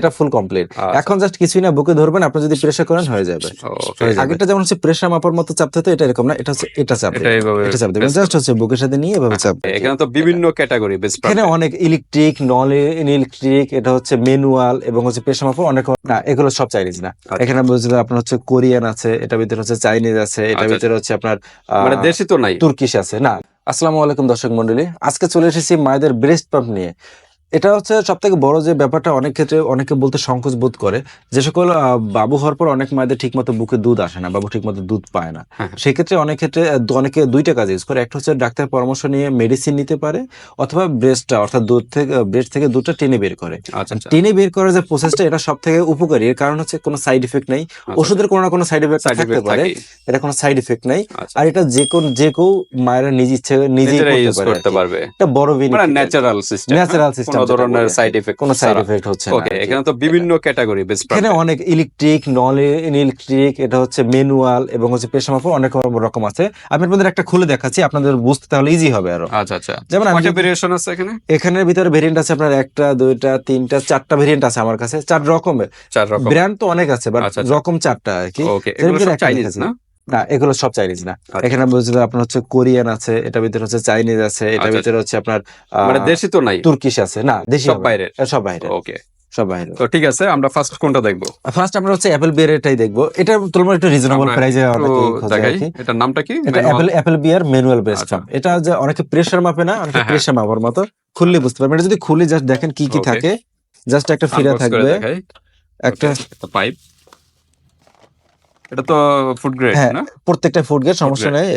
এটা full complete. এখন just কিছুই না বুকে ধরবেন আপনি যদি প্রেসার করেন হয়ে যাবে। আগেরটা যেমন হচ্ছে প্রেসার মাপার মতো চাপতে হতো এটা এরকম না এটা হচ্ছে এটা চাপ এটা এটা চাপ দেবেন জাস্ট হচ্ছে বুকের সাথে নিয়ে এভাবে চাপ এখানে তো বিভিন্ন ক্যাটাগরি এখানে অনেক ইলেকট্রিক নন ইলেকট্রিক এটা হচ্ছে ম্যানুয়াল এবং হচ্ছে প্রেসার মাপার অনেক না এগুলো সব চাইনিজ না। আচ্ছা। এখানে বুঝলে আপনার হচ্ছে কোরিয়ান আছে এটার ভিতরে হচ্ছে চাইনিজ আছে এটার আচ্ছা, ভিতরে হচ্ছে আপনার মানে দেশি তো নাই। তুর্কিশ আছে না। আসসালামু আলাইকুম দর্শক মন্ডলী আজকে চলে এসেছি মায়েদের ব্রেস্ট পাম্প নিয়ে। এটা হচ্ছে সব থেকে বড় যে ব্যাপারটা অনেক ক্ষেত্রে অনেকে বলতে সংকোচ বোধ করে যে সকল বাবু হওয়ার পর অনেক মায়েদের ঠিকমতো বুকে দুধ আসে না বাবু ঠিকমতো দুধ পায় না। হ্যাঁ। সেক্ষেত্রে অনেক ক্ষেত্রে অনেকে দুইটা কাজ ইউজ করে। একটা হচ্ছে ডাক্তার পরামর্শ নিয়ে মেডিসিন নিতে পারে অথবা ব্রেস্টটা অর্থাৎ দুধ থেকে ব্রেস্ট থেকে দুধটা টেনে বের করে। আচ্ছা আচ্ছা। টেনে বের করার যে প্রসেসটা এটা সব থেকে উপকারী। এর কারণ হচ্ছে কোনো সাইড ইফেক্ট নেই। ওষুধের কোনো না কোনো সাইড ইফেক্ট সাইড থাকতে ইফেক্ট পারে এটা কোনো সাইড ইফেক্ট নেই। আচ্ছা আর এটা যে কোন যে কেউ মায়েরা নিজ ইচ্ছে নিজেই করতে। পারবে। এটা বড় আর কি। ন্যাচারাল সিস্টেম ধরনের সাইড এফেক্ট কোনো সাইড এফেক্ট হচ্ছে না ওকে এখানে তো বিভিন্ন ক্যাটাগরি বেস্ট এখানে অনেক ইলেকট্রিক নন ইলেকট্রিক এটা হচ্ছে ম্যানুয়াল এবং হচ্ছে মাপা অনেক রকম আছে। আমি আপনাদের একটা খুলে দেখাচ্ছি আপনাদের বুঝতে তাহলে ইজি হবে আরও। আচ্ছা আচ্ছা। যেমন কয়টা ভেরিয়েশন আছে এখানে? এখানের ভিতরে ভেরিয়েন্ট আছে আপনার একটা দুইটা তিনটা চারটা ভেরিয়েন্ট আছে আমার কাছে চার রকমের। চার রকম। ব্র্যান্ড তো অনেক আছে বাট আচ্ছা, আচ্ছা। রকম চারটা আর কি। চাইনিজ না? না এগুলো সব চাইনিজ না। আচ্ছা। এখানে বুঝলে আপনার হচ্ছে কোরিয়ান আছে এটার ভিতরে হচ্ছে চাইনিজ আছে এটার আচ্ছা, ভিতরে হচ্ছে আপনার মানে দেশি তো নাই? তুর্কিশ আছে। না দেশি সব। বাইরের? এটা সব বাইরে ওকে। সব বাইরে তো ঠিক আছে আমরা ফার্স্ট কোনটা দেখব? ফার্স্ট আমরা হচ্ছে অ্যাপেল বিয়ার এটাই দেখব। এটা তুলনায় একটু রিজনেবল প্রাইসে অনেকে। এটার নামটা কি? এটা? Apple apple bear manual breast আচ্ছা। এটা যে অনেকে প্রেসার মাপে না অনেকে হ্যাঁ, হ্যাঁ। প্রেসার মাপার মতো। খুললে বুঝতে পারবেন। এটা যদি খুলে জাস্ট দেখেন কি কি থাকে জাস্ট একটা ফিরা থাকবে। একটা পাইপ এটা তো ফুড গ্রেড হ্যাঁ না? প্রত্যেকটা ফুড গ্রেড সমস্যা নেই।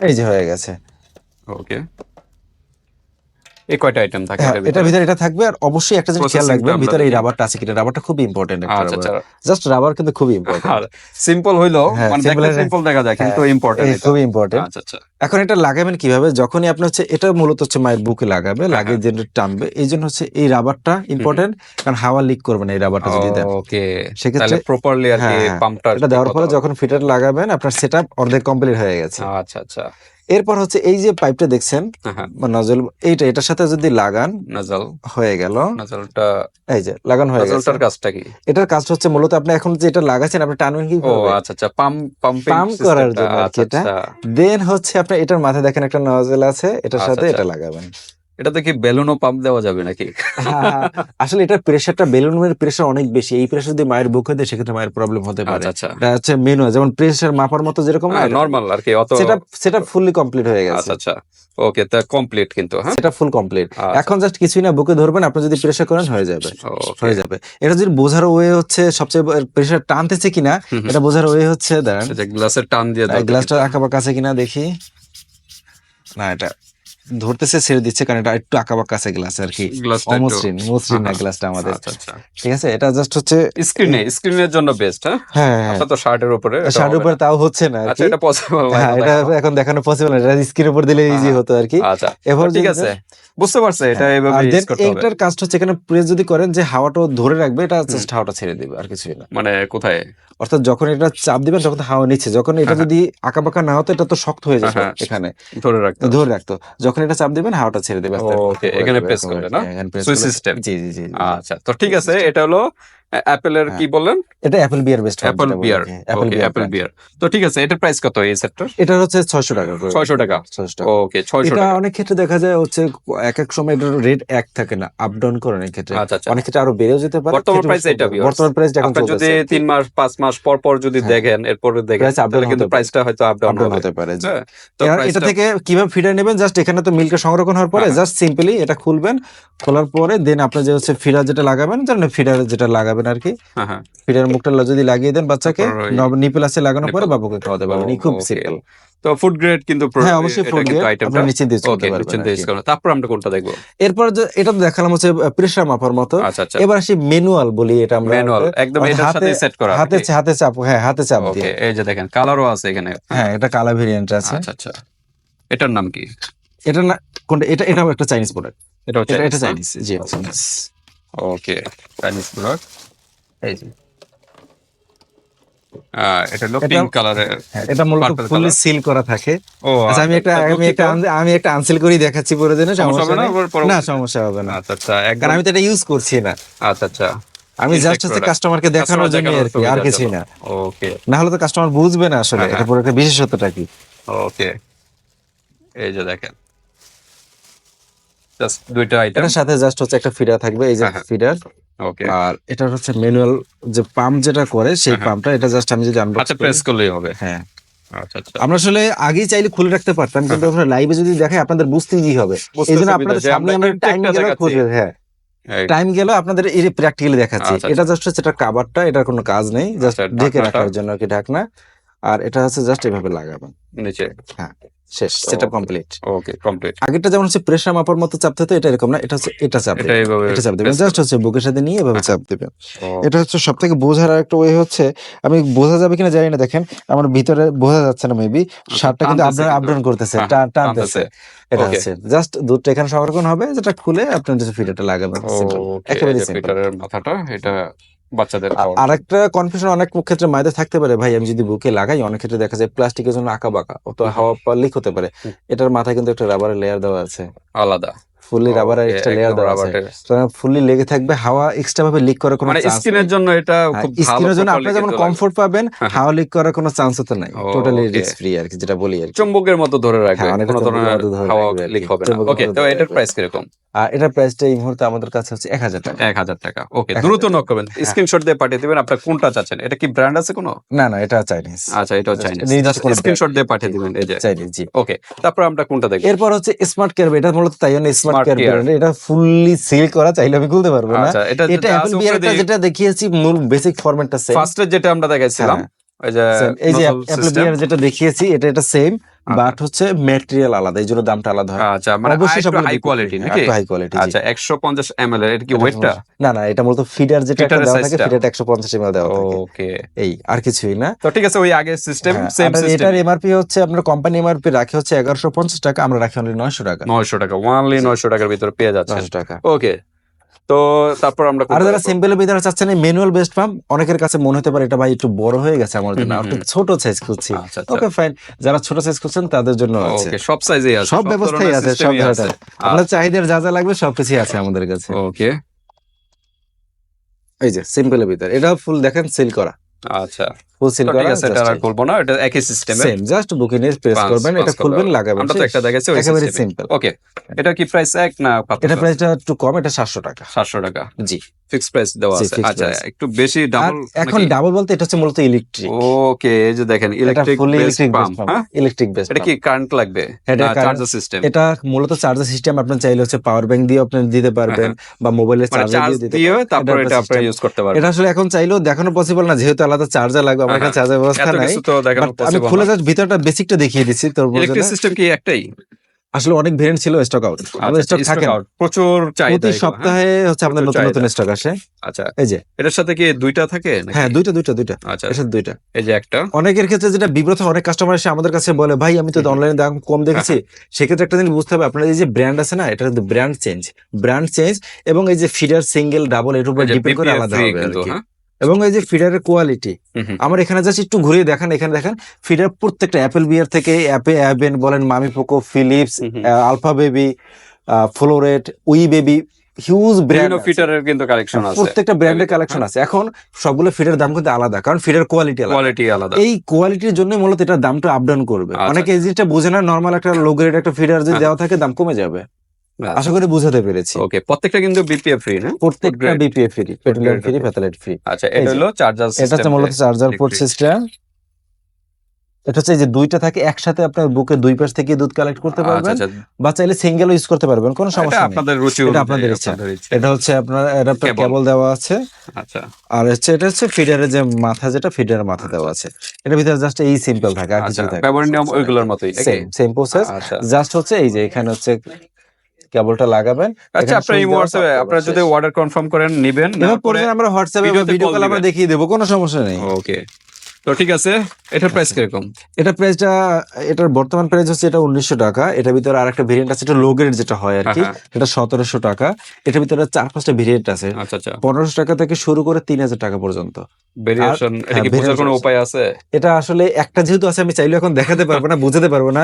এই যে হয়ে গেছে। ওকে এই কয়টা আইটেম থাকে হ্যাঁ, এটার ভিতরে? এটা থাকবে আর অবশ্যই একটা জিনিস খেয়াল রাখবেন ভিতরে এই রাবারটা আছে কিনা রাবারটা খুব ইম্পর্টেন্ট একটা জাস্ট রাবার কিন্তু খুব ইম্পর্টেন্ট সিম্পল হইল হ্যাঁ, মানে দেখতে সিম্পল দেখা যায় কিন্তু ইম্পর্টেন্ট খুব ইম্পর্টেন্ট আচ্ছা আচ্ছা। এখন এটা লাগাবেন কীভাবে? যখনই আপনি হচ্ছে এটা মূলত হচ্ছে মায়ের বুকে লাগাবে হ্যাঁ, লাগিয়ে যে টানবে এই জন্য হচ্ছে এই রাবারটা ইম্পর্টেন্ট কারণ হাওয়া লিক করবে না এই রাবারটা যদি দেন। ওকে সেক্ষেত্রে প্রপারলি আর কি হ্যাঁ, হ্যাঁ। পাম্পটা এটা দেওয়ার পরে যখন ফিটার লাগাবেন আপনার সেটআপ অর্ধেক কমপ্লিট হয়ে গেছে। আচ্ছা আচ্ছা। এরপর হচ্ছে এই যে পাইপটা দেখছেন হ্যাঁ। নজল এইটা এটার সাথে যদি লাগান নজল হয়ে গেল। নজলটা এই যে লাগান হয়ে গেল নজলটার কাজটা কি? এটার কাজ হচ্ছে মূলত আপনি এখন যে এটা লাগাচ্ছেন আপনি টানবেন কি ও আচ্ছা আচ্ছা পাম্প পাম্পিং পাম্প করার জন্য এটা। দেন হচ্ছে আপনি এটার মাথায় দেখেন একটা নজল আছে এটার আচ্ছা, সাথে আচ্ছা। এটা লাগাবেন। এটাতে কি বেলুনও পাম্প দেওয়া যাবে নাকি? হ্যাঁ, আসলে এটার প্রেশারটা বেলুনের প্রেশার অনেক বেশি। এই প্রেশার যদি মায়ের বুকে দেয় সেক্ষেত্রে মায়ের প্রবলেম হতে পারে। আচ্ছা আচ্ছা। এটা মেনু যেমন প্রেশার মাপার মতো যেরকম নরমাল আর কি অত সেটা সেটা ফুললি কমপ্লিট হয়ে গেছে। আচ্ছা আচ্ছা। ওকে তা কমপ্লিট কিন্তু হ্যাঁ? সেটা ফুল কমপ্লিট আচ্ছা। এখন জাস্ট কিছুই না বুকে ধরবেন আপনি যদি প্রেশার করেন হয়ে যাবে। হয়ে যাবে। এটা যদি বোঝার ওয়ে হচ্ছে সবচেয়ে প্রেশার টানতেছে কিনা। এটা বোঝার ওয়ে হচ্ছে দাঁড়ান। গ্লাসের টান দিয়ে দাও গ্লাসটা আঁকাবাঁকা আছে কিনা দেখি। না এটা ধরতেছে ছেড়ে দিচ্ছে কারণ এটা একটু আঁকাবাঁকা আছে গ্লাস আর কি। অমসৃণ মসৃণ না হ্যাঁ, গ্লাসটা আমাদের। আচ্ছা আচ্ছা। ঠিক আছে? এটা জাস্ট হচ্ছে স্ক্রিনে স্ক্রিনের জন্য বেস্ট হ্যাঁ? হ্যাঁ হ্যাঁ এটা তো শার্টের উপরে শার্টের উপরে তাও হচ্ছে না আচ্ছা এটা পসিবল হ্যাঁ এটা এখন দেখানো পসিবল না এটা স্ক্রিনের উপর দিলে ইজি হ্যাঁ। হতো আর কি। আচ্ছা এবার ঠিক আছে। বুঝতে পারছে এটা হ্যাঁ, এভাবে ইউজ করতে হবে। এইটার কাজটা হচ্ছে এখানে প্রেস যদি করেন যে হাওয়াটা ধরে রাখবে এটা জাস্ট হাওয়াটা ছেড়ে দিবে আর কিছুই না। মানে কোথায়? অর্থাৎ যখন এটা চাপ দিবেন তখন হাওয়া নিচ্ছে যখন এটা হ্যাঁ, যদি আঁকাবাঁকা না হতো এটা তো শক্ত হয়ে যেত হ্যাঁ, এখানে। ধরে রাখতো ধরে রাখতো যখন এটা চাপ দিবেন হাওয়াটা ছেড়ে দেবে এখানে প্রেস press এরকম করলে আর কি। না? হ্যাঁ, system। জি জি জি জি। আচ্ছা তো ঠিক আছে এটা হলো অ্যাপেলের কি বললেন? এটা apple bear breast apple bear. Apple bear তো ঠিক আছে এটার প্রাইস কত এই সেটটার এটা হচ্ছে ছয়শো টাকা করে। ছয়শো টাকা। ছয়শো টাকা। ওকে ছয়শো এটা টাকা। অনেক ক্ষেত্রে দেখা যায় হচ্ছে এক এক সময় এটার রেট এক থাকে না আপ ডাউন করে অনেক ক্ষেত্রে। আচ্ছা আচ্ছা। অনেক ক্ষেত্রে আরও বেড়েও যেতে পারে বর্তমান price এটা, বর্তমান প্রাইস এখন যদি চলতেছে। তিন মাস পাঁচ মাস পর পর যদি হ্যাঁ। দেখেন এরপরে দেখেন তাহলে কিন্তু প্রাইসটা হয়তো আপ ডাউন হতে পারে। হ্যাঁ, তো এটা থেকে কীভাবে ফিডার নেবেন? জাস্ট এখানে তো মিল্কের সংরক্ষণ হওয়ার পরে হ্যাঁ। জাস্ট সিম্পলি এটা খুলবেন খোলার পরে দেন আপনার যে হচ্ছে ফিডার যেটা লাগাবেন জানেন ফিডার যেটা লাগাবেন আর কি। হ্যাঁ, হ্যাঁ। ফিডার মুখটা যদি লাগিয়ে দেন বাচ্চাকে নিপেল আছে লাগানোর পরে বাবুকে খাওয়াতে পারবেন। খুব. সিম্পল তো ফুড গ্রেড কিন্তু হ্যাঁ অবশ্যই ফুড আপনি নিশ্চিন্তে পারবেন। করুন তারপর আমরা কোনটা দেখব? এরপর এটা তো দেখালাম হচ্ছে প্রেসার মাপার মতো। আচ্ছা আচ্ছা। এবার আসি ম্যানুয়াল বলি এটা আমরা। ম্যানুয়াল একদম এটার সাথে সেট করা হাতে হাতে চাপ হ্যাঁ হাতে চাপ দিয়ে। এই যে দেখেন কালারও আছে এখানে। হ্যাঁ এটা কালা ভেরিয়েন্ট আছে। আচ্ছা আচ্ছা। এটার নাম কি? এটা না কোনটা এটা এটাও একটা চাইনিজ প্রোডাক্ট এটা হচ্ছে এটা এটা চাইনিজ জি ওকে চাইনিজ প্রোডাক্ট এই যে। আহ, এটা হলো পিঙ্ক কালারের এটা মূলত ফুললি সিল করা থাকে। ও আচ্ছা আমি একটা আমি একটা আমি একটা আনসেল করেই দেখাচ্ছি পুরো দিনে সমস্যা সমস্যা হবে না সমস্যা হবে না। আচ্ছা আচ্ছা কারণ আমি তো এটা ইউজ করছি না। আচ্ছা আচ্ছা। আমি জাস্ট হচ্ছে কাস্টমারকে দেখানোর জন্য আর কি আর কিছুই না। ওকে না হলে তো কাস্টমার বুঝবে না আসলে হ্যাঁ, এটা পুরো একটা বিশেষত্বটা কি। ওকে এই যে দেখেন। জাস্ট দুইটা আইটেম সাথে জাস্ট হচ্ছে একটা ফিডার থাকবে এই যে হ্যাঁ, হ্যাঁ। ফিডার ওকে আর এটা হচ্ছে ম্যানুয়াল যে পাম্প যেটা করে সেই হ্যাঁ। পাম্পটা এটা জাস্ট আমি যদি আনবক্স আচ্ছা প্রেস করলেই হবে। হ্যাঁ। আচ্ছা আচ্ছা। আমরা আসলে আগেই চাইলে খুলে রাখতে পারতাম কিন্তু আপনারা লাইভে যদি দেখাই আপনাদের বুঝতে কি হবে এই জন্য আপনাদের সামনে আমরা টাইম গেল। খুলে হ্যাঁ। টাইম গেল আপনাদের এই প্র্যাকটিক্যালি দেখাচ্ছি। আচ্ছা, এটা জাস্ট হচ্ছে এটা কাভারটা এটার কোনো কাজ নেই জাস্ট ঢেকে রাখার জন্য আর কি ঢাকনা। আর এটা হচ্ছে জাস্ট এভাবে লাগাবেন। নিচে। শেষ সেটা কমপ্লিট ওকে কমপ্লিট আগেরটা যেমন হচ্ছে প্রেসার মাপার মতো চাপতে হতো এটা এরকম না এটা হচ্ছে এটা চাপ এটা এইভাবে এটা চাপ দেবেন জাস্ট হচ্ছে বুকের সাথে নিয়ে এভাবে। চাপ দেবেন এটা হচ্ছে সব থেকে বোঝার একটা ওয়ে হচ্ছে আমি বোঝা যাবে কিনা জানি না দেখেন আমার ভিতরে বোঝা যাচ্ছে না মেবি শার্টটা কিন্তু টানতেছে আপডাউন আপডাউন করতেছে হ্যাঁ, টানতেছে। এটা হচ্ছে জাস্ট দুধটা এখানে সংরক্ষণ হবে যেটা খুলে আপনার যে ফিটারটা লাগাবেন. একেবারে যে মাথাটা এটা বাচ্চাদের আর একটা কনফিউশন অনেক ক্ষেত্রে মায়েদের থাকতে পারে ভাই আমি যদি বুকে লাগাই অনেক ক্ষেত্রে দেখা যায় প্লাস্টিকের জন্য আঁকা বাঁকা অত হাওয়া লিক হতে পারে। এটার মাথায় কিন্তু একটা রাবারের লেয়ার দেওয়া আছে। আলাদা। ফুললি Okay, এক্সট্রা লেয়ার দেওয়া আছে। রাবারের। ফুললি লেগে থাকবে হাওয়া এক্সট্রা ভাবে লিক করার কোনো মানে স্কিনের জন্য এটা খুব ভালো স্কিনের জন্য আপনি যেমন কমফোর্ট পাবেন হ্যাঁ। হাওয়া লিক করার কোনো চান্স তো নাই। টোটালি রিস্ক ফ্রি আর কি যেটা বলি আর চুম্বকের মতো ধরে রাখবে হ্যাঁ, কোনো ধরনের হাওয়া। লিক হবে না। ওকে তো এটার। প্রাইস কীরকম? আর এটার প্রাইসটা এই মুহূর্তে আমাদের কাছে হচ্ছে এক হাজার টাকা। এক হাজার টাকা। ওকে দ্রুত নক করবেন। স্ক্রিনশট দিয়ে পাঠিয়ে দিবেন আপনার কোনটা চাচ্ছেন? এটা কি ব্র্যান্ড আছে কোনো? না না এটা চাইনিজ আচ্ছা এটাও চাইনিজ স্ক্রিনশট দিয়ে পাঠিয়ে দিবেন এই যে। চাইনিজ জি। ওকে তারপর আমরা কোনটা দেখব? এরপর হচ্ছে স্মার্ট কেয়ার এটা মূলত তাই স্মার্ট এটা ফুললি সিল করা চাইলে আমি খুলতে পারব না। আচ্ছা এটা অ্যাপল বিয়ারটা যেটা দেখিয়েছি মূল বেসিক ফরম্যাটটা সেম ফার্স্টে যেটা আমরা দেখাইছিলাম এই যে অ্যাপল। বিয়ার যেটা দেখিয়েছি এটা এটা সেম বাট হচ্ছে ম্যাটেরিয়াল আলাদা এই জন্য দামটা আলাদা হয়। আচ্ছা মানে অবশ্যই সব হাই কোয়ালিটি নাকি? হাই কোয়ালিটি আচ্ছা একশো পঞ্চাশ এম এল এটা কি ওয়েটটা না না এটা মূলত ফিডার যেটা একটা দেওয়া থাকে। ফিডারটা একশো পঞ্চাশ এমএল দেওয়া থাকে। ওকে এই আর কিছুই না। তো ঠিক আছে ওই আগের সিস্টেম সেম সিস্টেম এটার এমআরপি হচ্ছে আপনার কোম্পানি এমআরপি রাখে হচ্ছে এগারোশো পঞ্চাশ টাকা আমরা রাখি অনলি নয়শো টাকা। নয়শো টাকা ওয়ানলি নয়শো টাকার ভিতরে পেয়ে যাচ্ছে নয়শো টাকা। ওকে তো তারপর আমরা আর যারা দেখব? সিম্পল ভিতরে চাচ্ছেন ম্যানুয়াল বেস্ট পাম্প অনেকের কাছে মনে হতে পারে এটা ভাই একটু বড় হয়ে গেছে আমার জন্য একটু ছোট সাইজ খুঁজছি। আচ্ছা আচ্ছা। ওকে ফাইন যারা ছোট সাইজ খুঁজছেন তাদের জন্য আছে। সব সাইজেই আছে সব ব্যবস্থাই আছে সব ধরনের। আপনার চাহিদার যা যা লাগবে সবকিছুই আছে আমাদের কাছে। ওকে এই যে সিম্পলের ভিতরে। এটা ফুল দেখেন সিল করা। আচ্ছা। ফুল করা ঠিক আছে এটা আর করব না এটা একই সিস্টেমে সেম জাস্ট বুকে নিয়ে প্রেস করবেন এটা খুলবেন লাগাবেন আমরা তো একটা দেখাচ্ছি একেবারে সিম্পল ওকে এটা কি প্রাইস এক না এটা প্রাইসটা একটু কম এটা সাতশো টাকা। সাতশো টাকা। জি। ফিক্স প্রাইস দেওয়া আছে। আচ্ছা একটু বেশি ডাবল এখন ডাবল বলতে এটা হচ্ছে মূলত ইলেকট্রিক ওকে এই যে দেখেন ইলেকট্রিক ইলেকট্রিক পাম্প হ্যাঁ? ইলেকট্রিক বেস এটা কি কারেন্ট লাগবে? এটা চার্জার সিস্টেম এটা মূলত চার্জার সিস্টেম আপনি চাইলে হচ্ছে পাওয়ার ব্যাংক দিয়ে আপনি দিতে পারবেন বা মোবাইলের মানে চার্জার চার্জ দিয়ে দিতে তারপর এটা এটা আপনি ইউজ করতে পারবেন। এটা আসলে এখন চাইলেও দেখানো পসিবল না যেহেতু আলাদা চার্জার লাগবে আমার এখানে চার্জার ব্যবস্থা নাই। কিছু আমি খুলে জাস্ট ভিতরটা বেসিকটা দেখিয়ে দিচ্ছি তোর ইলেকট্রিক সিস্টেম কি একটাই? আসলে অনেক ভেরিয়েন্ট ছিল স্টক আউট আমাদের স্টক থাকে। প্রচুর চাহিদা প্রতি হ্যাঁ? সপ্তাহে হচ্ছে আপনার নতুন নতুন স্টক আসে। আচ্ছা এই যে। এটার সাথে কি দুইটা থাকে? হ্যাঁ দুইটা দুইটা দুইটা। আচ্ছা এর সাথে দুইটা। এই যে একটা। অনেকের ক্ষেত্রে যেটা বিব্রত অনেক কাস্টমার এসে আমাদের কাছে বলে ভাই আমি তো। অনলাইনে দাম কম দেখেছি। সেক্ষেত্রে একটা জিনিস বুঝতে হবে আপনার এই যে ব্র্যান্ড আছে না এটা কিন্তু ব্র্যান্ড চেঞ্জ ব্র্যান্ড চেঞ্জ এবং এই যে ফিডার সিঙ্গেল ডাবল এর উপর ডিপেন্ড করে আলাদা হবে? এবং এই যে ফিডারের কোয়ালিটি। আমার এখানে জাস্ট একটু ঘুরিয়ে দেখান এখানে দেখেন ফিডার প্রত্যেকটা অ্যাপেল বিয়ার থেকে অ্যাপে অ্যাবেন বলেন Mamy Poko Philips. Alpha baby floret we baby huge brand ফিটারের কিন্তু কালেকশন আছে প্রত্যেকটা ব্র্যান্ডের কালেকশন আছে এখন সবগুলো ফিডার দাম কিন্তু আলাদা কারণ ফিডার কোয়ালিটি আলাদা কোয়ালিটি আলাদা এই কোয়ালিটির জন্য মূলত এটার দামটা আপ ডাউন করবে আচ্ছা। অনেকে এই জিনিসটা বোঝে না নর্মাল একটা লো গ্রেড একটা ফিডার যদি হ্যাঁ। দেওয়া থাকে দাম কমে যাবে আশা করি বুঝাতে পেরেছি। ওকে প্রত্যেকটা কিন্তু বিপিএফ ফ্রি না? প্রত্যেকটা। বিপিএফ ফ্রি পেট্রোলিয়াম ফ্রি আছে। ফ্যাটালাইট ফ্রি আচ্ছা এটা হলো চার্জার এটা হচ্ছে মূলত চার্জার পোর্ট সিস্টেম এটা হচ্ছে যে দুইটা থাকে একসাথে আপনার বুকে দুই পাশ থেকে দুধ কালেক্ট করতে আচ্ছা পারবেন। আচ্ছা। বা চাইলে সিঙ্গেল ইউজ করতে পারবেন কোনো সমস্যা নেই। আপনাদের রুচি এটা আপনাদের ইচ্ছা। এটা হচ্ছে আপনার অ্যাডাপ্টার কেবল দেওয়া আছে। আচ্ছা। আর হচ্ছে এটা হচ্ছে ফিডারের যে মাথা যেটা ফিডারের মাথা দেওয়া আছে। এটার ভিতরে জাস্ট এই সিম্পল থাকে আর আচ্ছা কিছু থাকে ব্যবহার নিয়ম ওইগুলোর মতোই সেম সেম প্রসেস জাস্ট হচ্ছে এই যে এখানে হচ্ছে কেবলটা লাগাবেন আচ্ছা আপনি আপনার এই হোয়াটসঅ্যাপে আপনারা যদি অর্ডার কনফার্ম করেন নেবেন না আমরা হোয়াটসঅ্যাপে ভিডিও কল আমরা দেখিয়ে দেব কোনো সমস্যা নেই। ওকে তো ঠিক আছে প্রাইস কীরকম? এটা প্রাইসটা এটার বর্তমান প্রাইস হচ্ছে এটা উনিশশো টাকা এটার ভিতরে আর একটা ভেরিয়েন্ট আছে এটা লো গ্রেড যেটা হয় আর কি এটা সতেরোশো টাকা এটার ভিতরে চার পাঁচটা ভেরিয়েন্ট আছে। আচ্ছা আচ্ছা। পনেরোশো টাকা থেকে শুরু করে তিন হাজার টাকা পর্যন্ত। এটা হ্যাঁ, এটা আসলে একটা যেহেতু আছে আমি চাইলেও এখন দেখাতে পারব না বুঝাতে পারব না।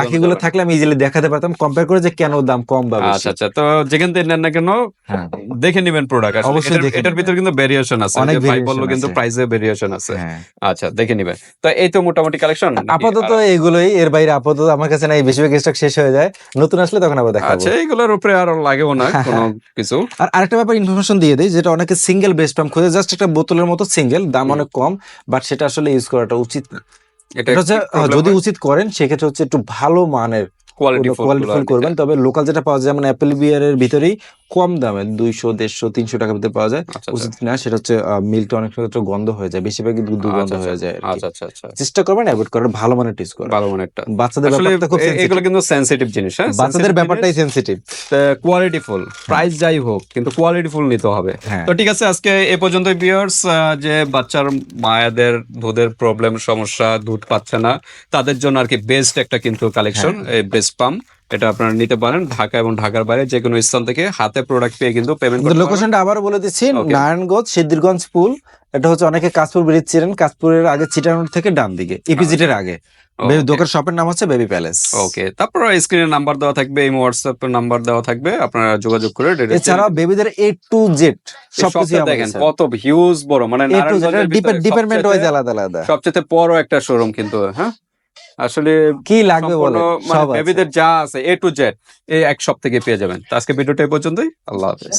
বাকিগুলো থাকলে আমি ইজিলি দেখাতে পারতাম কম্পেয়ার করে যে কেন দাম কম বা আচ্ছা আচ্ছা। তো যেখান থেকে নেন না কেন হ্যাঁ। দেখে নিবেন প্রোডাক্ট অবশ্যই এটার ভিতরে কিন্তু ভেরিয়েশন আছে। অনেক ভাই বলল কিন্তু প্রাইসে ভেরিয়েশন আছে। আচ্ছা দেখে নিবেন। তো এই তো মোটামুটি কালেকশন আপাতত এগুলোই এর বাইরে আপাতত আমার কাছে নাই বেশিরভাগ স্টক শেষ হয়ে যায়। নতুন আসলে তখন আবার দেখাবো। আচ্ছা এইগুলোর উপরে আর লাগেও না কোনো কিছু। আর আরেকটা ব্যাপার ইনফরমেশন দিয়ে দিই যেটা অনেকে সিঙ্গেল বেস্ট পাম্প খুঁজে জাস্ট একটা বোতলের মতো সিঙ্গেল দাম অনেক কম বাট সেটা আসলে ইউজ করাটা উচিত না। এটা হচ্ছে যদি উচিত করেন সেক্ষেত্রে হচ্ছে একটু ভালো মানের কোয়ালিটি কোয়ালিটি ফুল করবেন। তবে লোকাল যেটা পাওয়া যায় যেমন অ্যাপেল বিয়ারের ভিতরেই কম দামে দুইশো দেড়শো তিনশো টাকার ভিতরে পাওয়া যায়। আচ্ছা উচিত না সেটা হচ্ছে মিল্কটা অনেক ক্ষেত্রে গন্ধ হয়ে যায় বেশিরভাগই আচ্ছা, হয়ে যায় আচ্ছা আচ্ছা আচ্ছা। চেষ্টা করবেন অ্যাভয়েড করার ভালো মানের টিস করা ভালো মানেরটা বাচ্চাদের ব্যাপারটা খুব এগুলো কিন্তু সেনসিটিভ জিনিস হ্যাঁ? বাচ্চাদের ব্যাপারটাই সেন্সিটিভ কোয়ালিটি ফুল প্রাইস যাই হোক কিন্তু কোয়ালিটি ফুল নিতে হবে। হ্যাঁ। তো ঠিক আছে আজকে এ পর্যন্ত বিয়ার্স যে বাচ্চার মায়েদের দুধের প্রবলেম সমস্যা দুধ পাচ্ছে না তাদের জন্য আর কি বেস্ট একটা কিন্তু কালেকশন হ্যাঁ। এই বেস্ট পাম্প এটা আপনারা নিতে পারেন ঢাকা এবং ঢাকার বাইরে যে কোনো স্থান থেকে হাতে প্রোডাক্ট পেয়ে কিন্তু পেমেন্ট করতে লোকেশনটা আবার বলে দিচ্ছি. নারায়ণগঞ্জ সিদ্ধিরগঞ্জ পুল। এটা হচ্ছে অনেকে কাশপুর ব্রিজ ছিলেন কাশপুরের আগে চিটানোর থেকে ডান দিকে ইপিজিটের আগে। দোকান শপের নাম হচ্ছে বেবি প্যালেস ওকে তারপর স্ক্রিনে নাম্বার দেওয়া থাকবে এই হোয়াটসঅ্যাপ নাম্বার দেওয়া থাকবে আপনারা যোগাযোগ করে এছাড়াও বেবিদের এ টু জেড সবকিছু দেখেন কত হিউজ বড় মানে ডিপার্টমেন্ট ওয়াইজ আলাদা আলাদা। সবচেয়ে বড় একটা শোরুম কিন্তু হ্যাঁ? আসলে কি লাগবে বলো? মানে। বেবিদের যা আছে এ টু জেড এই এক সপ্তাহে পেয়ে যাবেন। আজকে ভিডিওটা পর্যন্তই। আল্লাহ হাফেজ।